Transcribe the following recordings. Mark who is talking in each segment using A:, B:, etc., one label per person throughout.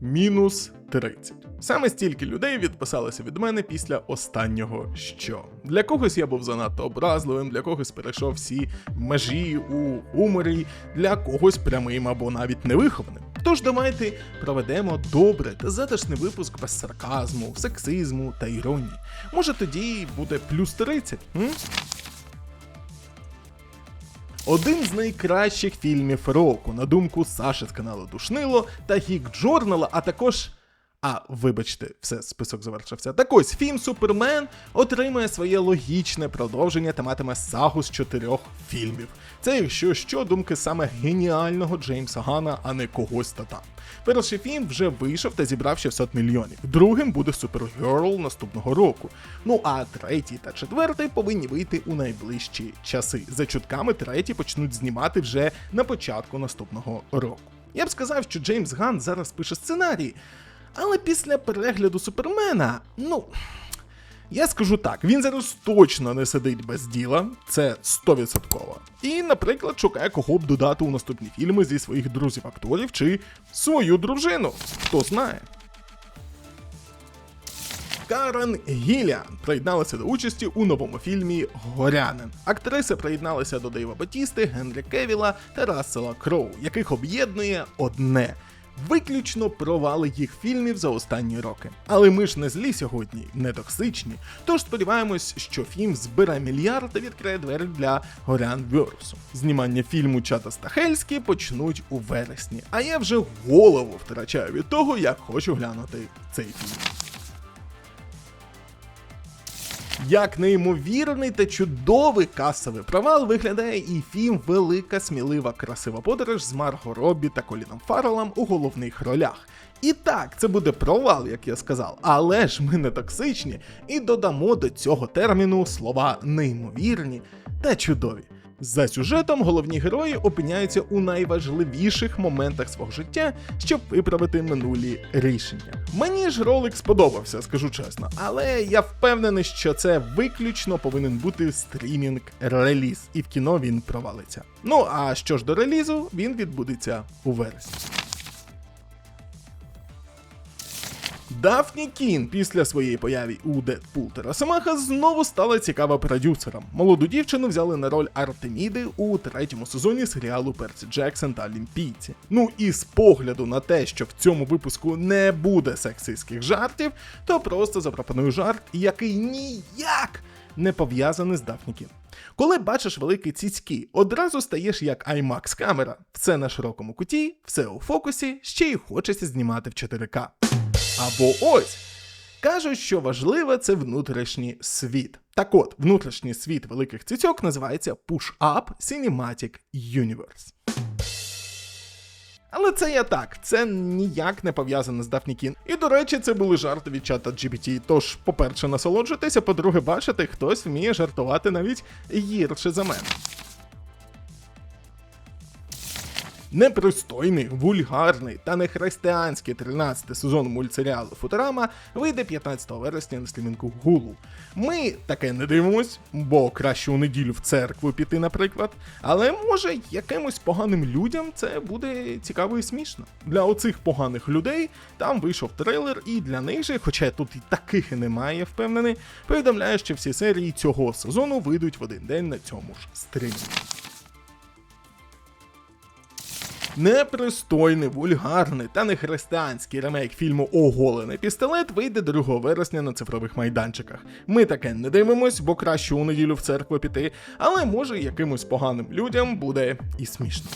A: мінус 30. Саме стільки людей відписалося від мене після останнього що. Для когось я був занадто образливим, для когось перейшов всі межі у гуморі, для когось прямим або навіть невихованим. Тож давайте проведемо добре та затишний випуск без сарказму, сексизму та іронії. Може тоді буде плюс 30? М? Один з найкращих фільмів року, на думку Саші з каналу Душнило та Гік Джорнала, а також. А, вибачте, все, список завершився. Так ось фільм Супермен отримує своє логічне продовження та матиме сагу з чотирьох фільмів. Це, якщо що, думки саме геніального Джеймса Гана, а не когось та там. Перший фільм вже вийшов та зібрав 600 мільйонів. Другим буде Супергерл наступного року. Ну а третій та четвертий повинні вийти у найближчі часи. За чутками третій почнуть знімати вже на початку наступного року. Я б сказав, що Джеймс Ган зараз пише сценарій, але після перегляду Супермена, ну. Я скажу так, він зараз точно не сидить без діла, це 100%. І, наприклад, шукає кого б додати у наступні фільми зі своїх друзів-акторів чи свою дружину. Хто знає. Карен Гіліан приєдналася до участі у новому фільмі Горянин. Актриса приєдналася до Дейва Батісти, Генрі Кевіла та Рассела Кроу, яких об'єднує одне. Виключно провали їх фільмів за останні роки. Але ми ж не злі сьогодні, не токсичні. Тож сподіваємось, що фільм збере мільярд та відкриє двері для горян Вірусу. Знімання фільму Чата Стахельські почнуть у вересні. А я вже голову втрачаю від того, як хочу глянути цей фільм. Як неймовірний та чудовий касовий провал виглядає і фільм Велика смілива красива подорож з Марго Роббі та Коліном Фаррелом у головних ролях. І так, це буде провал, як я сказав, але ж ми не токсичні і додамо до цього терміну слова неймовірні та чудові. За сюжетом головні герої опиняються у найважливіших моментах свого життя, щоб виправити минулі рішення. Мені ж ролик сподобався, скажу чесно, але я впевнений, що це виключно повинен бути стрімінг реліз, і в кіно він провалиться. Ну а що ж до релізу, він відбудеться у вересні. Дафні Кін після своєї появи у Дедпул та Росомаха знову стала цікава продюсером. Молоду дівчину взяли на роль Артеміди у третьому сезоні серіалу Персі Джексон та Олімпійці. Ну і з погляду на те, що в цьому випуску не буде сексистських жартів, то просто запропоную жарт, який ніяк не пов'язаний з Дафні Кін. Коли бачиш великі цицьки, одразу стаєш як IMAX камера. Все на широкому куті, все у фокусі, ще й хочеться знімати в 4К. Або ось. Кажуть, що важливе це внутрішній світ. Так от, внутрішній світ великих цицьок називається Push Up Cinematic Universe. Але це я так, це ніяк не пов'язане з Daphne Кін. І до речі, це були жарти від чата GPT. Тож, по-перше, насолоджуйтеся, по-друге, бачите, хтось вміє жартувати навіть гірше за мене. Непристойний, вульгарний та нехристиянський 13 сезон мультсеріалу Футурама вийде 15 вересня на стрімінку Hulu. Ми таке не дивимось, бо краще у неділю в церкву піти, наприклад. Але може якимось поганим людям це буде цікаво і смішно. Для оцих поганих людей там вийшов трейлер, і для них же, хоча тут і таких і немає, впевнений, повідомляє, що всі серії цього сезону вийдуть в один день на цьому ж стрімі. Непристойний, вульгарний та нехристиянський ремейк фільму Оголений пістолет вийде 2 вересня на цифрових майданчиках. Ми таке не дивимось, бо краще у неділю в церкву піти, але може якимось поганим людям буде і смішно.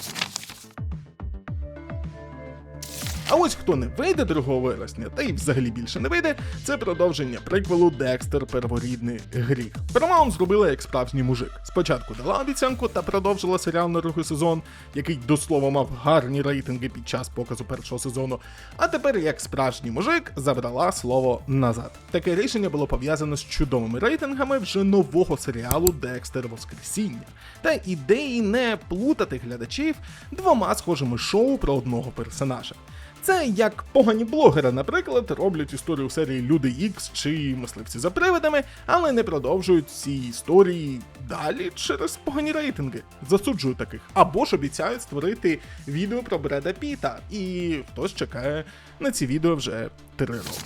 A: А ось хто не вийде 2 вересня, та й взагалі більше не вийде, це продовження приквелу Декстер Перворідний гріх. Paramount зробила як справжній мужик. Спочатку дала обіцянку та продовжила серіал на другий сезон, який до слова мав гарні рейтинги під час показу першого сезону. А тепер, як справжній мужик, забрала слово назад. Таке рішення було пов'язане з чудовими рейтингами вже нового серіалу Декстер Воскресіння та ідеї не плутати глядачів двома схожими шоу про одного персонажа. Це як погані блогери, наприклад, роблять історію серії Люди Ікс чи мисливці за привидами, але не продовжують ці історії далі через погані рейтинги. Засуджую таких. Або ж обіцяють створити відео про Бреда Піта, і хтось чекає на ці відео вже три роки.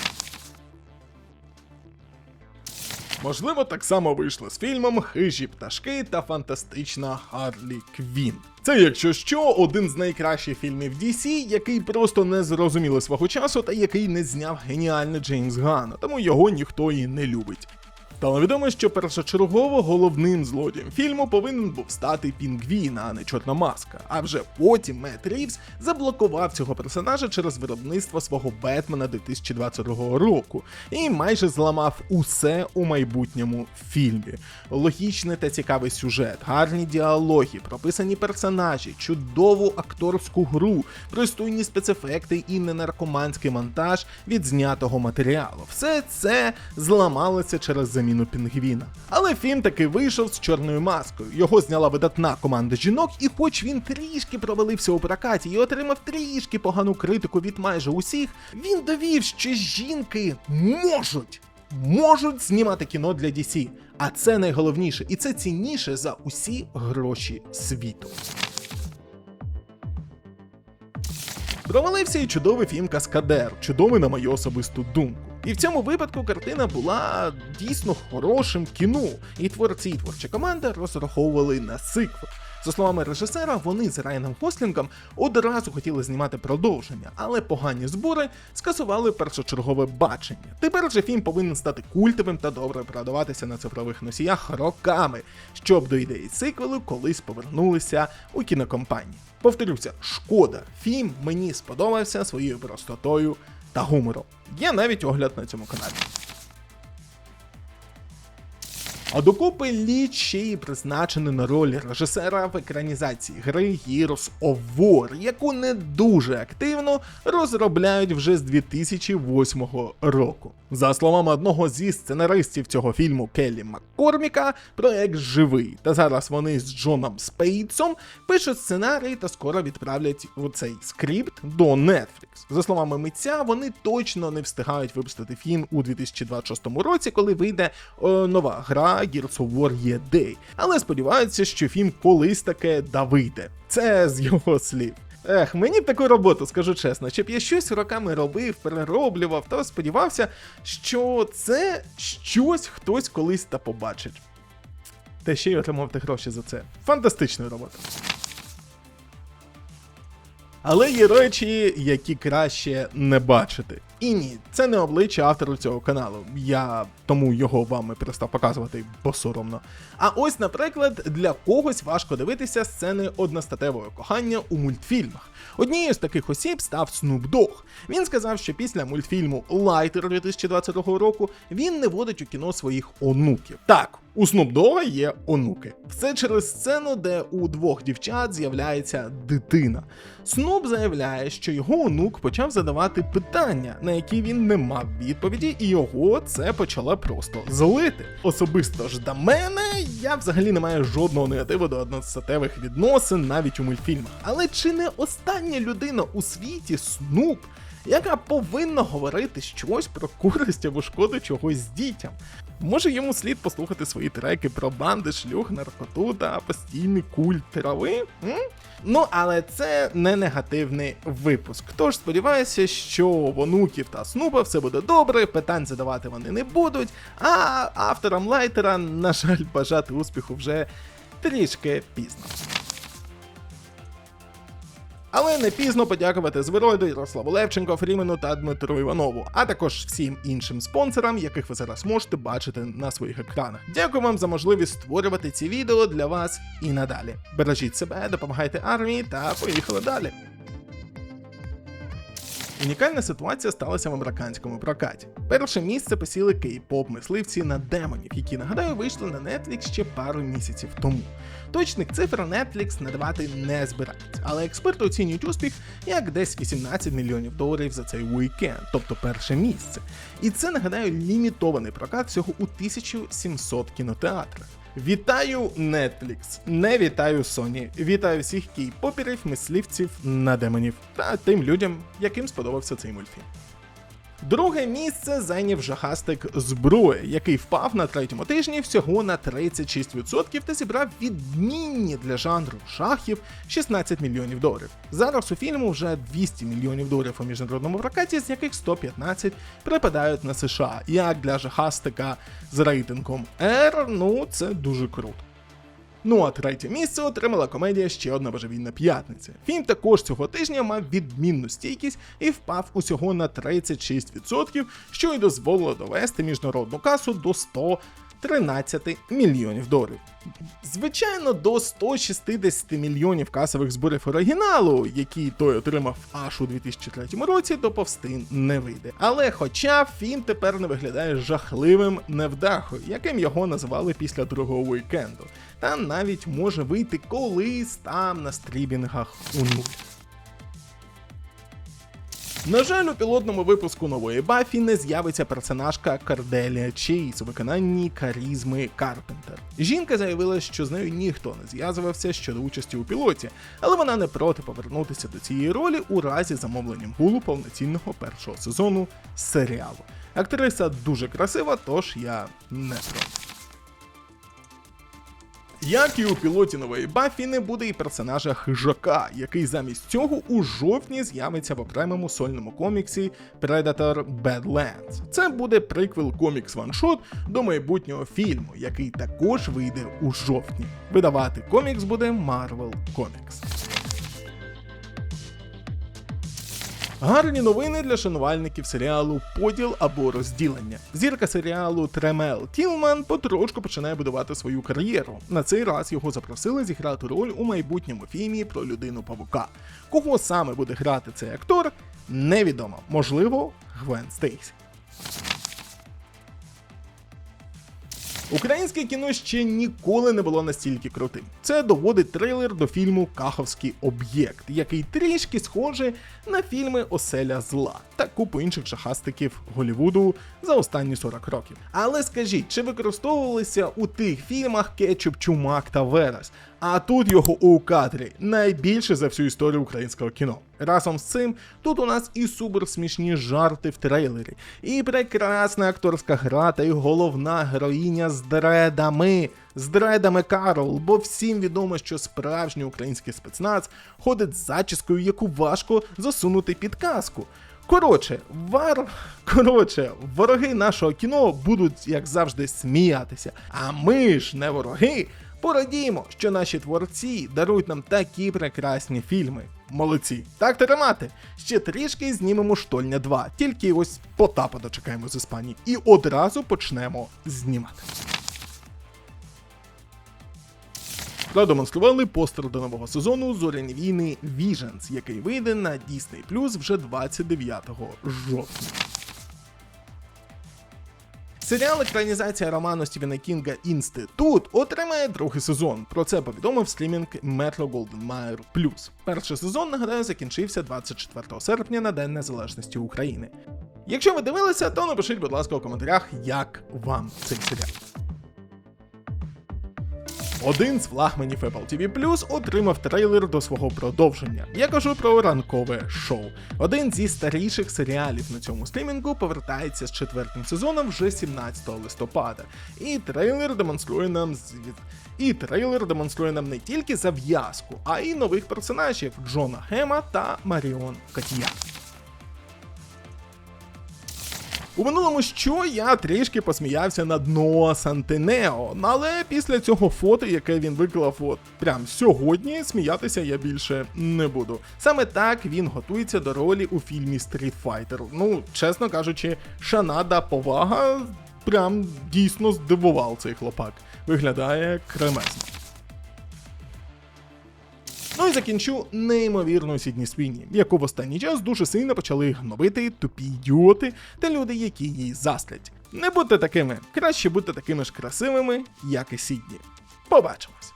A: Можливо, так само вийшло з фільмом Хижі пташки та фантастична Харлі Квін. Це, якщо що, один з найкращих фільмів DC, який просто не зрозуміли свого часу та який не зняв геніальний Джеймс Ганн, тому його ніхто і не любить. Стало відомо, що першочергово головним злодієм фільму повинен був стати Пінгвін, а не Чорна маска. А вже потім Мет Рівз заблокував цього персонажа через виробництво свого Бетмена 2022 року і майже зламав усе у майбутньому фільмі. Логічний та цікавий сюжет, гарні діалоги, прописані персонажі, чудову акторську гру, пристойні спецефекти і ненаркоманський монтаж відзнятого матеріалу. Все це зламалося через заміну пінгвіна. Але фільм таки вийшов з чорною маскою. Його зняла видатна команда жінок, і хоч він трішки провалився у прокаті і отримав трішки погану критику від майже усіх, він довів, що жінки можуть. Можуть знімати кіно для DC, а це найголовніше, і це цінніше за усі гроші світу. Провалився і чудовий фільм Каскадер, чудовий на мою особисту думку. І в цьому випадку картина була дійсно хорошим кіно, і творці і творча команда розраховували на сиквел. За словами режисера, вони з Райаном Гослінгом одразу хотіли знімати продовження, але погані збори скасували першочергове бачення. Тепер же фільм повинен стати культовим та добре продаватися на цифрових носіях роками, щоб до ідеї сиквелу колись повернулися у кінокомпанії. Повторюся, шкода, фільм мені сподобався своєю простотою та гумором. Є навіть огляд на цьому каналі. А докупи Ліч ще й призначений на роль режисера в екранізації гри Heroes of War, яку не дуже активно розробляють вже з 2008 року. За словами одного зі сценаристів цього фільму Келлі Маккорміка, проект живий. Та зараз вони з Джоном Спейтсом пишуть сценарій та скоро відправлять у цей скрипт до Netflix. За словами митця, вони точно не встигають випустити фільм у 2026 році, коли вийде е, нова гра Gears of War є Day. Але сподіваються, що фільм колись таке да вийде. Це з його слів. Ех, мені б таку роботу, скажу чесно, щоб я щось роками робив, перероблював, то сподівався, що це щось хтось колись та побачить. Та ще й отримувати гроші за це. Фантастична робота. Але є речі, які краще не бачити. І ні, це не обличчя автору цього каналу. Я тому його вам і перестав показувати, бо соромно. А ось, наприклад, для когось важко дивитися сцени одностатевого кохання у мультфільмах. Однією з таких осіб став Snoop Dogg. Він сказав, що після мультфільму Лайтер 2022 року він не водить у кіно своїх онуків. Так, у Dogg є онуки. Все через сцену, де у двох дівчат з'являється дитина. Снуп заявляє, що його онук почав задавати питання, на які він не мав відповіді, і його це почало просто злити. Особисто ж до мене я взагалі не маю жодного негативу до одностатевих відносин навіть у мультфільмах. Але чи не остання людина у світі Снуп? Яка повинна говорити щось про користь або шкоду чогось дітям. Може йому слід послухати свої треки про банди, шлюх, наркоту та постійний культ трави? М? Ну, але це не негативний випуск. Тож сподіваюся, що в онуків та снупа все буде добре, питань задавати вони не будуть, а авторам лайтера, на жаль, бажати успіху вже трішки пізно. Але не пізно подякувати Звироїду, Ярославу Левченко, Фрімену та Дмитру Іванову, а також всім іншим спонсорам, яких ви зараз можете бачити на своїх екранах. Дякую вам за можливість створювати ці відео для вас і надалі. Бережіть себе, допомагайте армії та поїхали далі. Унікальна ситуація сталася в американському прокаті. Перше місце посіли кей-поп мисливці на демонів, які нагадаю вийшли на Netflix ще пару місяців тому. Точних цифр Netflix надавати не збирається, але експерти оцінюють успіх як десь 18 мільйонів доларів за цей уікенд, тобто перше місце. І це нагадаю лімітований прокат всього у 1700 кінотеатрах. Вітаю Netflix, не вітаю Sony. Вітаю всіх кей-поперів, мисливців надемонів та тим людям, яким сподобався цей мультфільм. Друге місце зайняв жахастик зброя, який впав на третьому тижні всього на 36% та зібрав відмінні для жанру шахів 16 мільйонів доларів. Зараз у фільму вже 200 мільйонів доларів у міжнародному прокаті, з яких 115 припадають на США. Як для жахастика з рейтингом R, ну це дуже круто. Ну а третє місце отримала комедія Ще одна божевільна п'ятниця. Фільм також цього тижня мав відмінну стійкість і впав усього на 36%, що й дозволило довести міжнародну касу до 113 мільйонів доларів. Звичайно, до 160 мільйонів касових зборів оригіналу, які той отримав аж у 2003 році, доповсти не вийде. Але хоча фільм тепер не виглядає жахливим невдахою, яким його називали після другого вікенду, та навіть може вийти колись там на стрібінгах у нуль. На жаль, у пілотному випуску нової Баффі не з'явиться персонажка Карделія Чейз у виконанні карізми Карпентер. Жінка заявила, що з нею ніхто не зв'язувався щодо участі у пілоті, але вона не проти повернутися до цієї ролі у разі замовленням гулу повноцінного першого сезону серіалу. Актриса дуже красива, тож я не проти. Як і у пілоті нової Баффі, не буде і персонажа хижака, який замість цього у жовтні з'явиться в окремому сольному коміксі Predator Badlands. Це буде приквел комікс ваншот до майбутнього фільму, який також вийде у жовтні. Видавати комікс буде Marvel Comics. Гарні новини для шанувальників серіалу Поділ або розділення. Зірка серіалу Тремел Тілман потрошку починає будувати свою кар'єру. На цей раз його запросили зіграти роль у майбутньому фільмі про людину павука. Кого саме буде грати цей актор, невідомо. Можливо, Гвен Стейсі. Українське кіно ще ніколи не було настільки крутим. Це доводить трейлер до фільму Каховський об'єкт, який трішки схожий на фільми Оселя зла та купу інших шахастиків Голівуду за останні 40 років. Але скажіть, чи використовувалися у тих фільмах кетчуп, чумак та верес? А тут його у кадрі найбільше за всю історію українського кіно. Разом з цим тут у нас і суперсмішні жарти в трейлері, і прекрасна акторська гра, та й головна героїня з дредами. З дредами Карол, бо всім відомо, що справжній український спецназ ходить з зачіскою, яку важко засунути під каску. Коротше, вар... Коротше, вороги нашого кіно будуть, як завжди, сміятися. А ми ж не вороги. Порадіємо, що наші творці дарують нам такі прекрасні фільми. Молодці. Так тримати. Ще трішки знімемо штольня 2, тільки ось Потапа дочекаємо з Іспанії і одразу почнемо знімати. Продемонстрували постер до нового сезону Зоряні війни Visions, який вийде на Disney Plus вже 29 жовтня. Серіал екранізація роману Стівена Кінга Інститут отримає другий сезон. Про це повідомив стрімінг Metro Golden Mayer Plus. Перший сезон, нагадаю, закінчився 24 серпня на День Незалежності України. Якщо ви дивилися, то напишіть, будь ласка, у коментарях, як вам цей серіал. Один з флагманів Apple TV Plus отримав трейлер до свого продовження. Я кажу про ранкове шоу. Один зі старіших серіалів на цьому стрімінгу повертається з четвертим сезоном вже 17 листопада. І трейлер демонструє нам звід. І трейлер демонструє нам не тільки зав'язку, а й нових персонажів Джона Гема та Маріон Катія. У минулому що я трішки посміявся над Ноа Сантинео, але після цього фото, яке він виклав от прям сьогодні, сміятися я більше не буду. Саме так він готується до ролі у фільмі Street Fighter. Ну, чесно кажучи, шанада повага прям дійсно здивував цей хлопак. Виглядає кремесно. Ну і закінчу неймовірну Сідні Свіні, яку в останній час дуже сильно почали гнобити тупі ідіоти та люди, які її заслять. Не будьте такими, краще будьте такими ж красивими, як і Сідні. Побачимось!